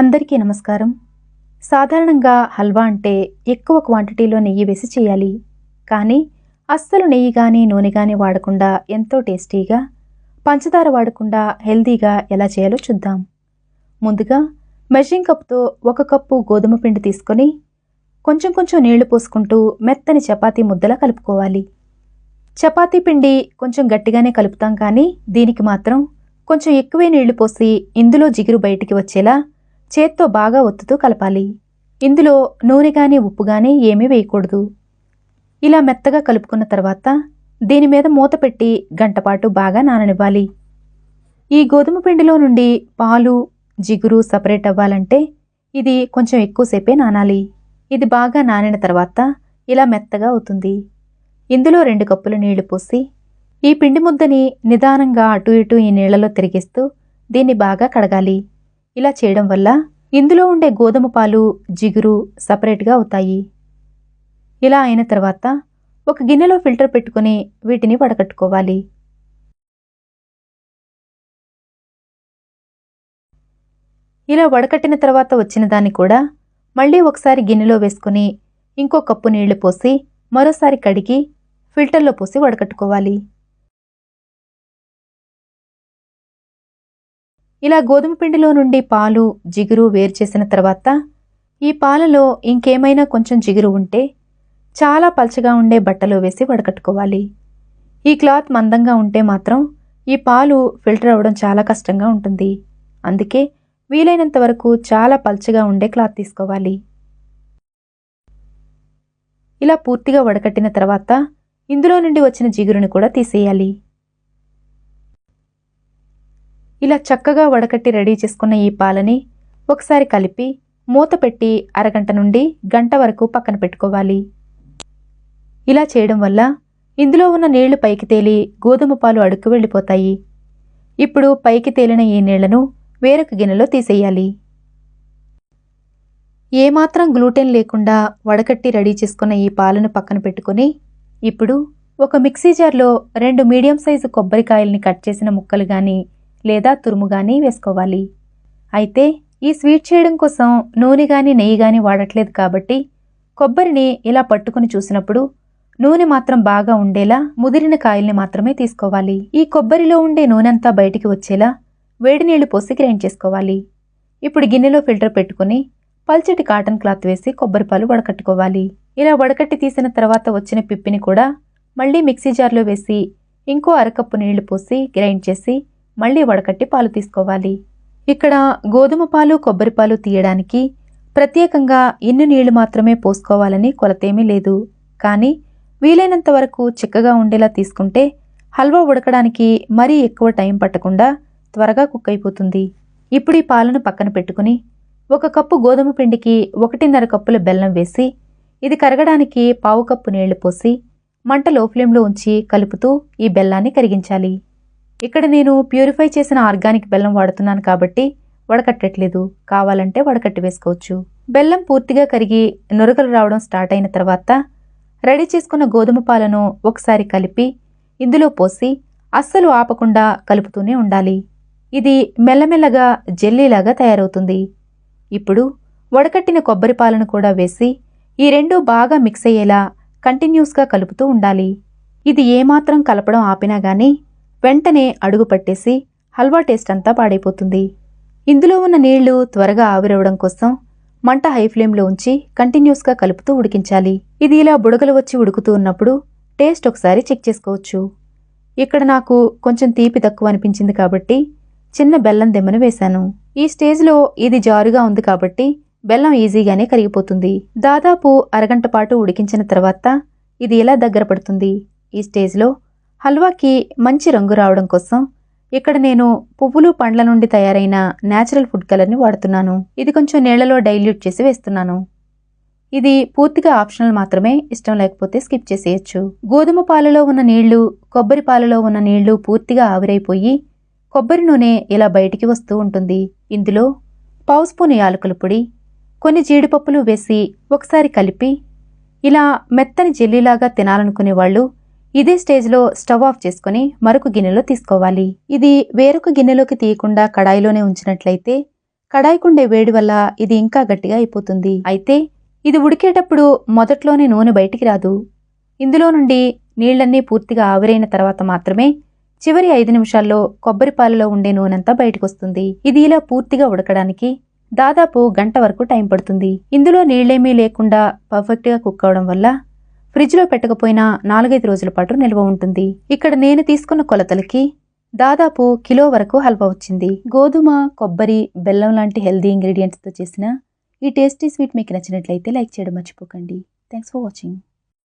అందరికీ నమస్కారం. సాధారణంగా హల్వా అంటే ఎక్కువ క్వాంటిటీలో నెయ్యి వేసి చేయాలి. కానీ అస్సలు నెయ్యి కానీ నూనె కానీ వాడకుండా ఎంతో టేస్టీగా పంచదార వాడకుండా హెల్దీగా ఎలా చేయాలో చూద్దాం. ముందుగా మెషింగ్ కప్తో ఒక కప్పు గోధుమ పిండి తీసుకొని కొంచెం కొంచెం నీళ్ళు పోసుకుంటూ మెత్తని చపాతీ ముద్దలా కలుపుకోవాలి. చపాతీ పిండి కొంచెం గట్టిగానే కలుపుతాం కానీ దీనికి మాత్రం కొంచెం ఎక్కువే నీళ్ళు పోసి ఇందులో జిగురు బయటికి వచ్చేలా చేత్తో బాగా ఒత్తుతూ కలపాలి. ఇందులో నూనె కానీ ఉప్పు కానీ ఏమీ వేయకూడదు. ఇలా మెత్తగా కలుపుకున్న తర్వాత దీని మీద మూత పెట్టి గంటపాటు బాగా నాననివ్వాలి. ఈ గోధుమ పిండిలో నుండి పాలు జిగురు సపరేట్ అవ్వాలంటే ఇది కొంచెం ఎక్కువసేపే నానాలి. ఇది బాగా నానిన తర్వాత ఇలా మెత్తగా అవుతుంది. ఇందులో రెండు కప్పులు నీళ్ళు పోసి ఈ పిండి ముద్దని నిదానంగా అటు ఇటు ఈ నీళ్ళలో తిరిగిస్తూ దీన్ని బాగా కడగాలి. ఇలా చేయడం వల్ల ఇందులో ఉండే గోధుమ పాలు జిగురు సపరేట్గా అవుతాయి. ఇలా అయిన తర్వాత ఒక గిన్నెలో ఫిల్టర్ పెట్టుకుని వీటిని వడకట్టుకోవాలి. ఇలా వడకట్టిన తర్వాత వచ్చిన దాన్ని కూడా మళ్ళీ ఒకసారి గిన్నెలో వేసుకుని ఇంకో కప్పు నీళ్ళు పోసి మరోసారి కడిగి ఫిల్టర్లో పోసి వడకట్టుకోవాలి. ఇలా గోధుమ పిండిలో నుండి పాలు జిగురు వేరు చేసిన తర్వాత ఈ పాలలో ఇంకేమైనా కొంచెం జిగురు ఉంటే చాలా పల్చగా ఉండే బట్టలో వేసి వడకట్టుకోవాలి. ఈ క్లాత్ మందంగా ఉంటే మాత్రం ఈ పాలు ఫిల్టర్ అవ్వడం చాలా కష్టంగా ఉంటుంది. అందుకే వీలైనంత వరకు చాలా పల్చగా ఉండే క్లాత్ తీసుకోవాలి. ఇలా పూర్తిగా వడకట్టిన తర్వాత ఇందులో నుండి వచ్చిన జిగురుని కూడా తీసేయాలి. ఇలా చక్కగా వడకట్టి రెడీ చేసుకున్న ఈ పాలని ఒకసారి కలిపి మూత పెట్టి అరగంట నుండి గంట వరకు పక్కన పెట్టుకోవాలి. ఇలా చేయడం వల్ల ఇందులో ఉన్న నీళ్ళు పైకి తేలి గోధుమ పాలు అడుక్కు వెళ్ళిపోతాయి. ఇప్పుడు పైకి తేలిన ఈ నీళ్ళను వేరొక గిన్నెలో తీసేయాలి. ఏమాత్రం గ్లూటెన్ లేకుండా వడకట్టి రెడీ చేసుకున్న ఈ పాలను పక్కన పెట్టుకుని ఇప్పుడు ఒక మిక్సీ జార్లో రెండు మీడియం సైజు కొబ్బరికాయల్ని కట్ చేసిన ముక్కలు కానీ లేదా తురుముగానే వేసుకోవాలి. అయితే ఈ స్వీట్ చేయడం కోసం నూనె కానీ నెయ్యి కానీ వాడట్లేదు కాబట్టి కొబ్బరిని ఇలా పట్టుకుని చూసినప్పుడు నూనె మాత్రం బాగా ఉండేలా ముదిరిన కాయల్ని మాత్రమే తీసుకోవాలి. ఈ కొబ్బరిలో ఉండే నూనెంతా బయటికి వచ్చేలా వేడి నీళ్ళు పోసి గ్రైండ్ చేసుకోవాలి. ఇప్పుడు గిన్నెలో ఫిల్టర్ పెట్టుకుని పల్చటి కాటన్ క్లాత్ వేసి కొబ్బరి పాలు వడకట్టుకోవాలి. ఇలా వడకట్టి తీసిన తర్వాత వచ్చిన పిప్పిని కూడా మళ్ళీ మిక్సీ జార్లో వేసి ఇంకో అరకప్పు నీళ్ళు పోసి గ్రైండ్ చేసి మళ్ళీ వడకట్టి పాలు తీసుకోవాలి. ఇక్కడ గోధుమ పాలు కొబ్బరి పాలు తీయడానికి ప్రత్యేకంగా ఇన్ని నీళ్ళు మాత్రమే పోసుకోవాలని కొలతేమీ లేదు. కానీ వీలైనంత వరకు చిక్కగా ఉండేలా తీసుకుంటే హల్వా ఉడకడానికి మరీ ఎక్కువ టైం పట్టకుండా త్వరగా కుక్ అయిపోతుంది. ఇప్పుడు ఈ పాలను పక్కన పెట్టుకుని ఒక కప్పు గోధుమ పిండికి ఒకటిన్నర కప్పుల బెల్లం వేసి ఇది కరగడానికి పావు కప్పు నీళ్ళు పోసి మంట లో ఫ్లేమ్లో ఉంచి కలుపుతూ ఈ బెల్లాన్ని కరిగించాలి. ఇక్కడ నేను ప్యూరిఫై చేసిన ఆర్గానిక్ బెల్లం వాడుతున్నాను కాబట్టి వడకట్టట్లేదు. కావాలంటే వడకట్టి వేసుకోవచ్చు. బెల్లం పూర్తిగా కరిగి నురగలు రావడం స్టార్ట్ అయిన తర్వాత రెడీ చేసుకున్న గోధుమ పాలను ఒకసారి కలిపి ఇందులో పోసి అస్సలు ఆపకుండా కలుపుతూనే ఉండాలి. ఇది మెల్లమెల్లగా జెల్లీలాగా తయారవుతుంది. ఇప్పుడు వడకట్టిన కొబ్బరి పాలను కూడా వేసి ఈ రెండు బాగా మిక్స్ అయ్యేలా కంటిన్యూస్గా కలుపుతూ ఉండాలి. ఇది ఏమాత్రం కలపడం ఆపినా గానీ వెంటనే అడుగు పట్టేసి హల్వా టేస్ట్ అంతా పాడైపోతుంది. ఇందులో ఉన్న నీళ్ళు త్వరగా ఆవిరవడం కోసం మంట హై ఫ్లేమ్లో ఉంచి కంటిన్యూస్గా కలుపుతూ ఉడికించాలి. ఇది ఇలా బుడగలు వచ్చి ఉడుకుతూ ఉన్నప్పుడు టేస్ట్ ఒకసారి చెక్ చేసుకోవచ్చు. ఇక్కడ నాకు కొంచెం తీపి తక్కువ అనిపించింది కాబట్టి చిన్న బెల్లం దెమ్మను వేశాను. ఈ స్టేజ్లో ఇది జారుగా ఉంది కాబట్టి బెల్లం ఈజీగానే కరిగిపోతుంది. దాదాపు అరగంట పాటు ఉడికించిన తర్వాత ఇది ఇలా దగ్గర పడుతుంది? ఈ స్టేజ్లో హల్వాకి మంచి రంగు రావడం కోసం ఇక్కడ నేను పువ్వులు పండ్ల నుండి తయారైన న్యాచురల్ ఫుడ్ కలర్ని వాడుతున్నాను. ఇది కొంచెం నీళ్ళలో డైల్యూట్ చేసి వేస్తున్నాను. ఇది పూర్తిగా ఆప్షనల్ మాత్రమే ఇష్టం లేకపోతే స్కిప్ చేసేయచ్చు. గోధుమ పాలలో ఉన్న నీళ్ళు కొబ్బరి పాలలో ఉన్న నీళ్ళు పూర్తిగా ఆవిరైపోయి కొబ్బరి నూనె ఇలా బయటికి వస్తూ ఉంటుంది. ఇందులో పావు స్పూన్ యాలకుల పొడి కొన్ని జీడిపప్పులు వేసి ఒకసారి కలిపి ఇలా మెత్తని జెల్లీలాగా తినాలనుకునే వాళ్ళు ఇదే స్టేజ్లో స్టవ్ ఆఫ్ చేసుకుని మరొక గిన్నెలో తీసుకోవాలి. ఇది వేరొక గిన్నెలోకి తీయకుండా కడాయిలోనే ఉంచినట్లయితే కడాయికుండే వేడి వల్ల ఇది ఇంకా గట్టిగా అయిపోతుంది. అయితే ఇది ఉడికేటప్పుడు మొదట్లోనే నూనె బయటికి రాదు. ఇందులో నుండి నీళ్ళన్నీ పూర్తిగా ఆవిరైన తర్వాత మాత్రమే చివరి ఐదు నిమిషాల్లో కొబ్బరి పాలలో ఉండే నూనెంతా బయటకొస్తుంది. ఇది ఇలా పూర్తిగా ఉడకడానికి దాదాపు గంట వరకు టైం పడుతుంది. ఇందులో నీళ్ళేమీ లేకుండా పర్ఫెక్ట్గా కుక్ అవడం వల్ల ఫ్రిడ్జ్లో పెట్టకపోయినా నాలుగైదు రోజుల పాటు నిల్వ ఉంటుంది. ఇక్కడ నేను తీసుకున్న కొలతలకి దాదాపు కిలో వరకు హల్వా వచ్చింది. గోధుమ కొబ్బరి బెల్లం లాంటి హెల్దీ ఇంగ్రీడియంట్స్తో చేసిన ఈ టేస్టీ స్వీట్ మీకు నచ్చినట్లయితే లైక్ చేయడం మర్చిపోకండి. Thanks for watching.